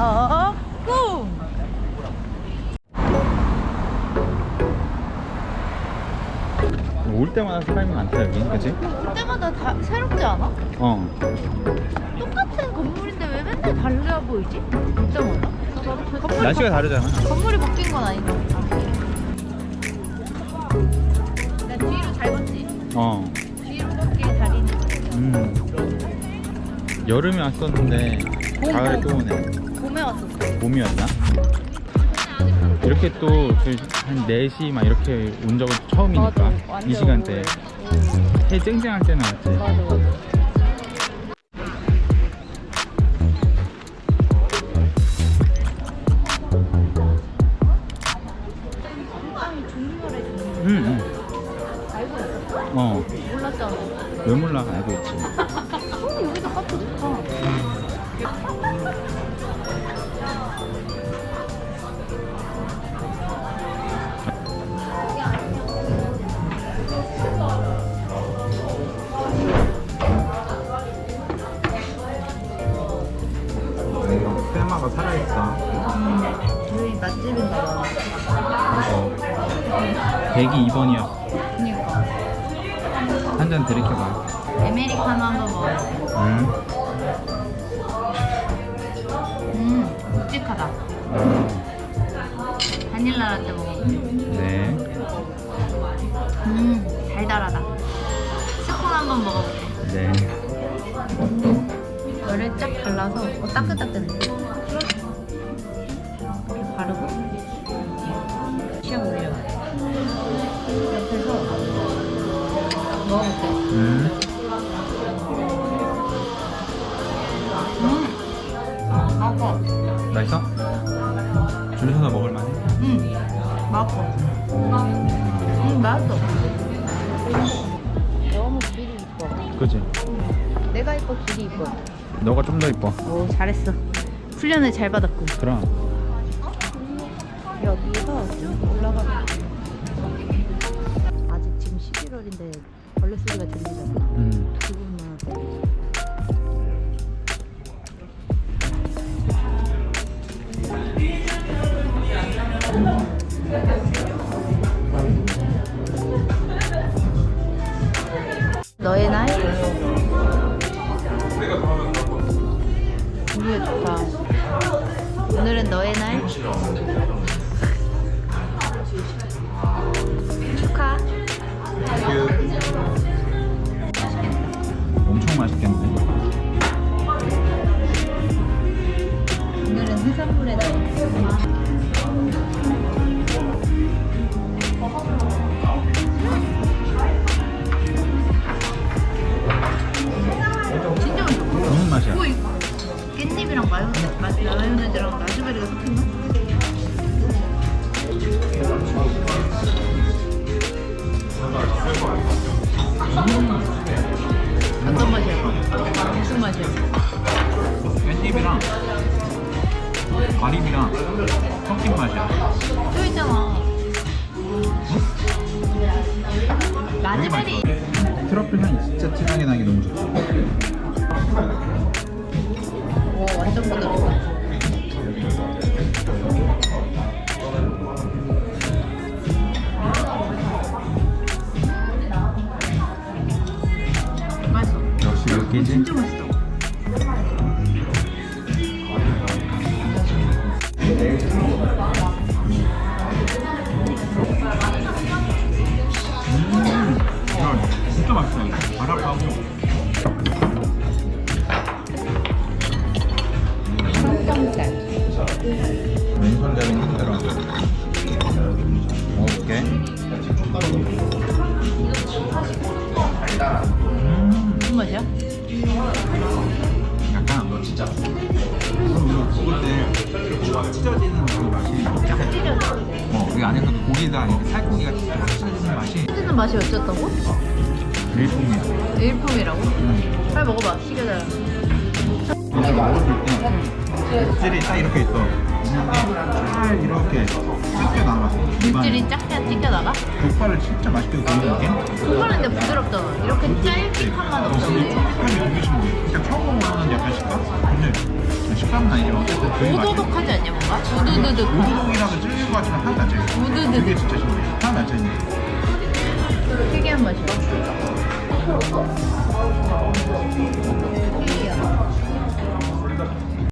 어, 꿍! 올 때마다 사람이 많다 여기 그치? 볼 때마다 다 새롭지 않아? 어 똑같은 건물인데 왜 맨날 달라 보이지? 볼 때마다. 건물이 날씨가 다르잖아 바, 건물이 바뀐 건 아닌가? 나 뒤로 잘 봤지? 어 뒤로 밖에 다리는 음. 여름에 왔었는데 봄, 가을에 봄. 또 오네 봄에 왔었어. 봄이었나? 이렇게 또 한 4시 막 이렇게 온 적은 처음이니까 맞아, 완전 이 시간대 응. 해 쨍쨍할 때는 왔지 맞아 맞아. 응, 응. 알고 있었어? 어, 몰랐잖아. 왜 몰라 알고 있지 어, 여기도 카페 좋다. 102번이야 그니까. 한 잔 들이켜봐 아메리카노 한번 먹어야 돼. 응. 음, 묵직하다. 어. 바닐라 라떼 먹어. 네 음, 달달하다. 스콘 한번 먹어볼게. 네. 열을 쫙 발라서 어, 따끈따끈해. 맛있어. 맛있어? 줄 서서 먹을 만해? 음, 맛있어. 음, 맛있어. 너무 길이 이뻐. 그지? 내가 이뻐, 길이 이뻐. 너가 좀 더 이뻐 오, 잘했어. 훈련을 잘 받았군. 그럼 여기서 쭉 올라가면 너의 날? 분위기가 좋다. 오늘은 너의 날? 가리비랑 섞인 맛이야 또 있잖아. 라즈베리. 트러플 향이 진짜 진하게 나기 너무 좋다 오, 완전 부드럽다. 맛있어. 역시 여기지? 진짜 맛있어. 진짜 맛있어 바삭하고 힘들어 먹을게 음 무슨 맛이야? 약간 너 진짜 때 찢어지는 그 맛이 약간 찢어져. 어, 그 안에서 고기가 이렇게 살코기가 쫙 찢어지는 맛이 찢는 맛이 어쨌다고? 일품이야 일품이라고? 음. 빨리 먹어봐. 시계다. 이거 먹을 때 껍질이 딱 이렇게 있어 잘 이렇게 찢겨 나가. 육질이 쫙쫙 찢겨 나가? 족발을 진짜 맛있게 구우는 게 그거는데 부드럽잖아. 이렇게 짤깃한 맛 없어. 근데 촉촉함이 신기해. 그러니까 처음 먹어보는 약간 식감? 근데 식감은 아니지만. 오도독하지 않냐 뭔가? 우두두둑 우두둑이랑은 찔릴 것 같지만 하나 찔려 우두두둑. 그게 진짜 신기해 하나 찔려 특이한 맛이야.